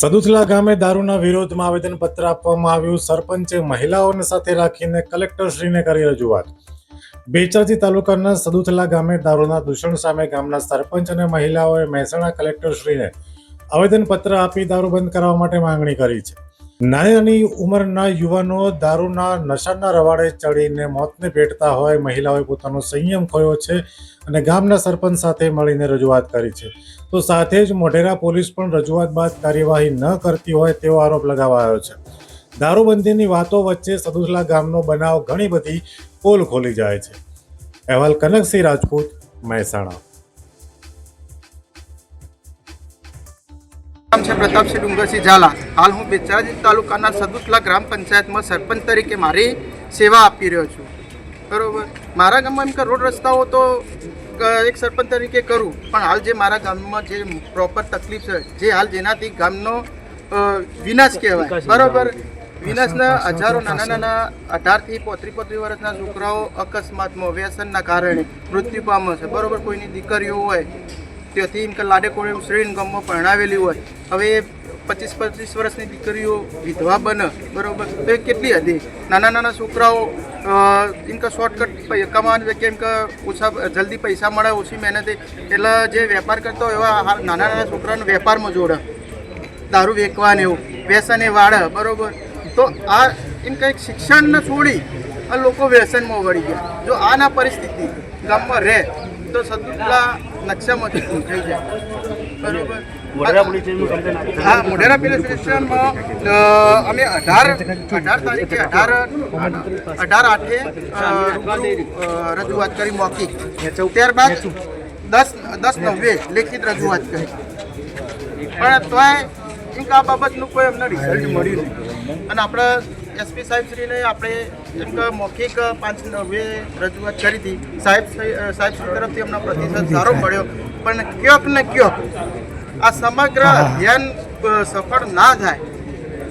સદુથલા ગામે દારૂના વિરોધમાં આવેદનપત્ર આપવામાં આવ્યું. સરપંચે મહિલાઓને સાથે રાખીને કલેક્ટરશ્રીને કરી રજૂઆત. બેચરજી તાલુકાના સદુથલા ગામે દારૂના દૂષણ સામે ગામના સરપંચ અને મહિલાઓએ મહેસાણા કલેક્ટરશ્રીને આવેદનપત્ર આપી દારૂ બંધ કરવા માટે માંગણી કરી છે. નાની ઉંમરના યુવાનો દારૂના નશાના રવાડે ચડીને મોતને ભેટતા હોય, મહિલાઓએ પોતાનો સંયમ ખોયો છે અને ગામના સરપંચ સાથે મળીને રજૂઆત કરી છે. તો સાથે જ મોઢેરા પોલીસ પણ રજૂઆત બાદ કાર્યવાહી ન કરતી હોય તેવો આરોપ લગાવાયો છે. દારૂબંધીની વાતો વચ્ચે સદુસલા ગામનો બનાવ ઘણી બધી પોલ ખોલી જાય છે. અહેવાલ કનકસિંહ રાજપૂત, મહેસાણા. નામ છે પ્રતાપસિંહ ડુંગરસિંહ ઝાલા. હાલ હું બેચરાજી તાલુકાના સદુતલા ગ્રામ પંચાયતમાં સરપંચ તરીકે મારી સેવા આપી રહ્યો છું. બરાબર? મારા ગામમાં એમ કે રોડ રસ્તાઓ તો એક સરપંચ તરીકે કરું પણ હાલ જે મારા ગામમાં જે પ્રોપર તકલીફ છે જે હાલ જેનાથી ગામનો વિનાશ કહેવાય. બરાબર? વિનાશના હજારો નાના નાના અઢારથી પોત્રી પોત્રી વર્ષના છોકરાઓ અકસ્માતમાં વ્યસનના કારણે મૃત્યુ પામે છે. બરોબર? કોઈની દીકરીઓ હોય ત્યાંથી એમ કે લાડે કોળે ઉસળીને ગામમાં પરણાવેલી હોય. હવે પચીસ પચીસ વર્ષની દીકરીઓ વિધવા બને, બરાબર? તો એ કેટલી હતી? નાના નાના છોકરાઓ એમ કે શોર્ટકટ કમાવાની કેમ કે ઓછા, જલ્દી પૈસા મળે, ઓછી મહેનતે એટલે જે વેપાર કરતો એવા નાના નાના છોકરાને વેપારમાં જોડે. દારૂ વેચવાને એવું, વ્યસને વાળે, બરાબર? તો આ એમ કંઈક શિક્ષણને છોડી આ લોકો વ્યસનમાં વળી ગયા. જો આના પરિસ્થિતિ ગામમાં રહે, તો સદુલા નકશામાંથી દૂર થઈ જાય. બરોબર? હા મોઢેરા પોલીસ સ્ટેશનમાં અમે અઢાર અઢાર તારીખે અઢાર અઢાર આઠે રજૂઆત કરી મૌખિક ત્યારબાદ દસ દસ નવે લેખિત રજૂઆત કરી. પણ તોય આ બાબતનું કોઈ અમને રિઝલ્ટ મળ્યું નહીં. અને આપણે એસપી સાહેબશ્રીને આપણે એમ કે મૌખિક પાંચ નવે રજૂઆત કરી હતી. સાહેબ સાહેબ તરફથી અમને પ્રતિસાદ સારો મળ્યો. પણ ક્યોક ને ક્યોક આ સમગ્ર અભિયાન સફળ ના થાય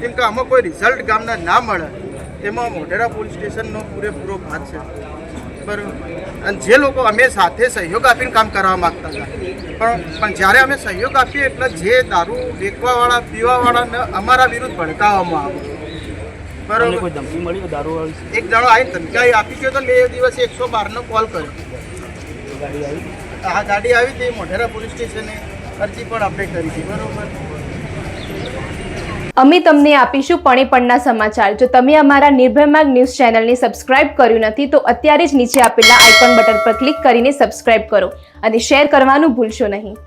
કેમ કે આમાં કોઈ રિઝલ્ટ ગામના ના મળે એમાં મોઢેરા પોલીસ સ્ટેશનનો પૂરેપૂરો ભાગ છે. બરાબર અને જે લોકો અમે સાથે સહયોગ આપીને કામ કરવા માગતા હતા પણ પણ જ્યારે અમે સહયોગ આપીએ એટલે જે દારૂ વેચવાવાળા પીવાવાળાને અમારા વિરુદ્ધ ભડકાવવામાં આવે. તમને કોઈ ધમકી મળી દારૂ આવી એક જણો આવીને ધમકાઈ આપી ગયો તો બે દિવસે એકસો બારનો કોલ કર્યો. ગાડી આવી? આ ગાડી આવી તે મોઢેરા પોલીસ સ્ટેશને અરજી પણ આપણે કરી હતી બરોબર. અમે તમને આપીશું પણે પણના સમાચાર. જો તમે અમારા નિર્ભય માર્ગ ન્યૂઝ ચેનલને સબસ્ક્રાઇબ કર્યું નથી તો અત્યારે જ નીચે આપેલા આઇકોન બટન પર ક્લિક કરીને સબસ્ક્રાઇબ કરો અને શેર કરવાનું ભૂલશો નહીં.